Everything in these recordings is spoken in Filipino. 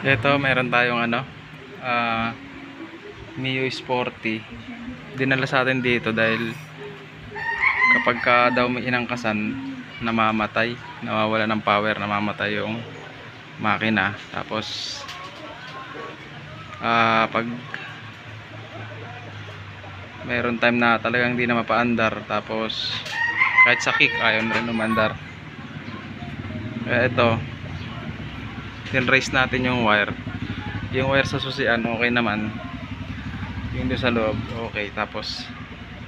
Ito, meron tayong ano, ah, Mio Sporty. Dinala sa atin dito dahil kapag ka daw may inangkasan, namamatay, nawawala ng power, namamatay yung makina. Tapos, ah, pag meron time na talagang hindi na mapaandar, tapos kahit sa kick, ayaw na rin umandar. Kaya ito, raise natin yung wire. Yung wire sa susian okay naman. Yung doon sa loob okay. Tapos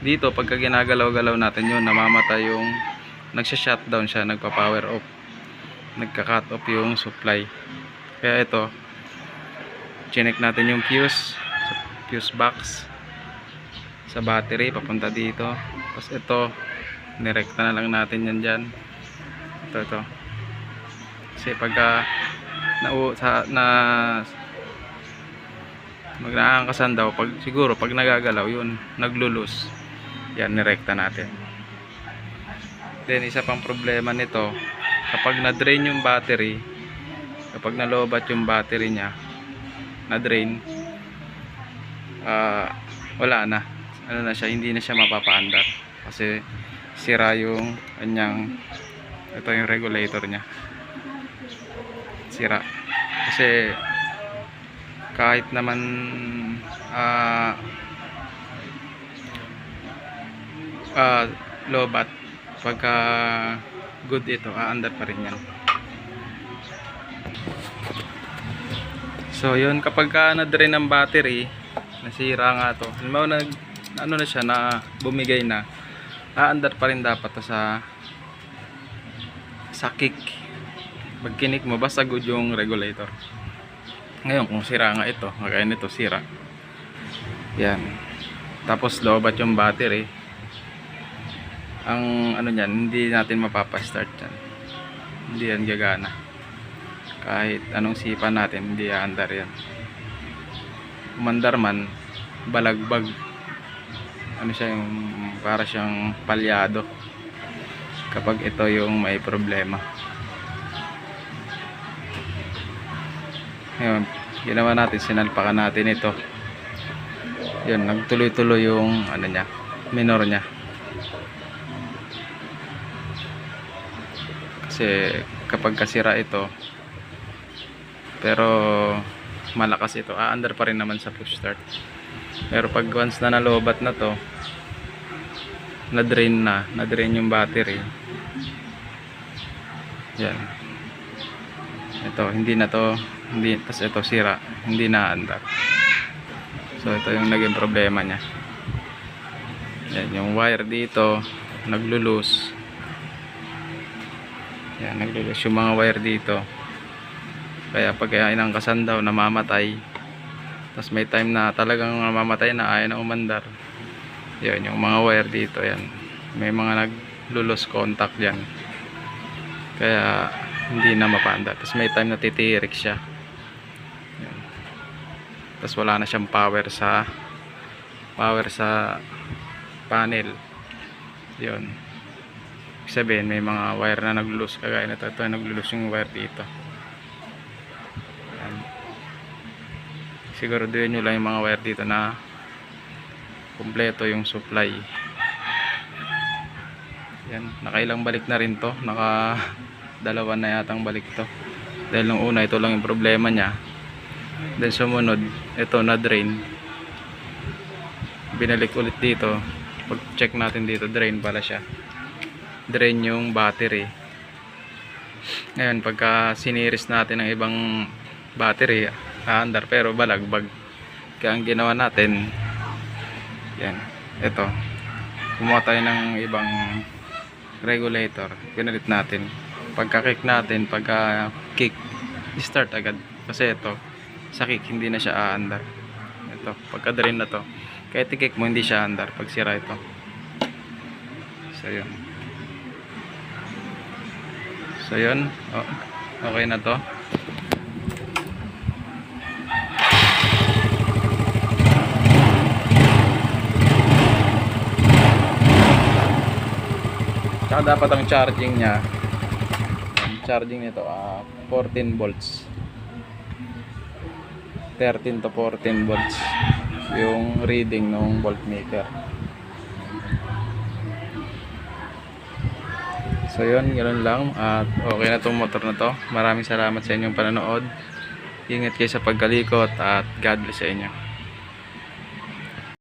dito pagka ginagalaw-galaw natin yun namamatay yung nagsha-shutdown siya nagpa-power off. Nagka-cut off yung supply. Kaya ito chinek natin yung fuse fuse box sa battery papunta dito. Tapos ito nirekta na lang natin yan dyan. Ito ito. Kasi pagka na, sa, na magnaangkasan daw pag siguro pag nagagalaw yun naglulus. Yan nirekta natin. Then isa pang problema nito kapag na drain yung battery kapag nalobat yung battery nya na drain ah wala na. Ano na siya hindi na siya mapapaandar. Kasi sira yung kanyang ito yung regulator nya sira. Kasi kahit naman ah ah lobat pagka good ito aandar pa rin yan. So yun kapag ka na-drain ang battery nasira nga to. Halimbawa nag ano na siya na bumigay na aandar pa rin dapat sa sa kick pag kinik mo basta good yung regulator. Ngayon kung sira nga ito kagaya nito sira. Yan. Tapos lobat yung battery. Ang ano niyan hindi natin mapapa-start yan. Hindi yan gagana. Kahit anong sipa natin hindi aandar yan. Umandar man balagbag. Ano siya yung para siyang palyado. Kapag ito yung may problema Ngayon, ginawa natin, sinalpakan natin ito. Yun, nagtuloy-tuloy yung ano niya, minor niya. Kasi kapag kasira ito, pero malakas ito, aandar pa rin naman sa push start. Pero pag once na nalobat na to, na-drain na, na-drain yung battery. Yan. Ito, hindi na to hindi tas ito sira hindi na andar so ito yung naging problema niya. Yan yung wire dito naglulus yan naglulus yung mga wire dito. Kaya pag inangkasan daw namamatay. Tas may time na talagang namamatay na ayaw na umandar. Yun yung mga wire dito yan. May mga naglulus contact yan kaya hindi na mapanda. Tapos may time na titirik siya. Tapos wala na siyang power sa power sa panel. Yun. Sabihin may mga wire na naglulus kagaya na ito ito naglulus yung wire dito. Yan. siguraduhin nyo lang yung mga wire dito na kumpleto yung supply. Yan. Nakailang balik na rin to. Naka dalawa na yatang balik to. Dahil nung una ito lang yung problema niya. Then sumunod ito na drain. Binalik ulit dito. Pag check natin dito drain pala siya. Drain yung battery. Ngayon pagka siniris natin ng ibang battery aandar pero balagbag. Kaya ang ginawa natin yan ito. Kumuha tayo ng ibang regulator. Pinalit natin pagka kick natin pagka kick start agad. Kasi ito sa kick hindi na siya aandar ito pagka drain na to kahit i-kick mo hindi siya aandar pag sira ito. So yun. So yun. Oh, okay na to. Tsaka dapat ang charging niya charging nito ah 14 volts 13 to 14 volts yung reading ng voltmeter. So yun, ganoon lang at okay na tong motor na to. Maraming salamat sa inyong panonood. Ingat kayo sa pagkalikot at God bless sa inyo.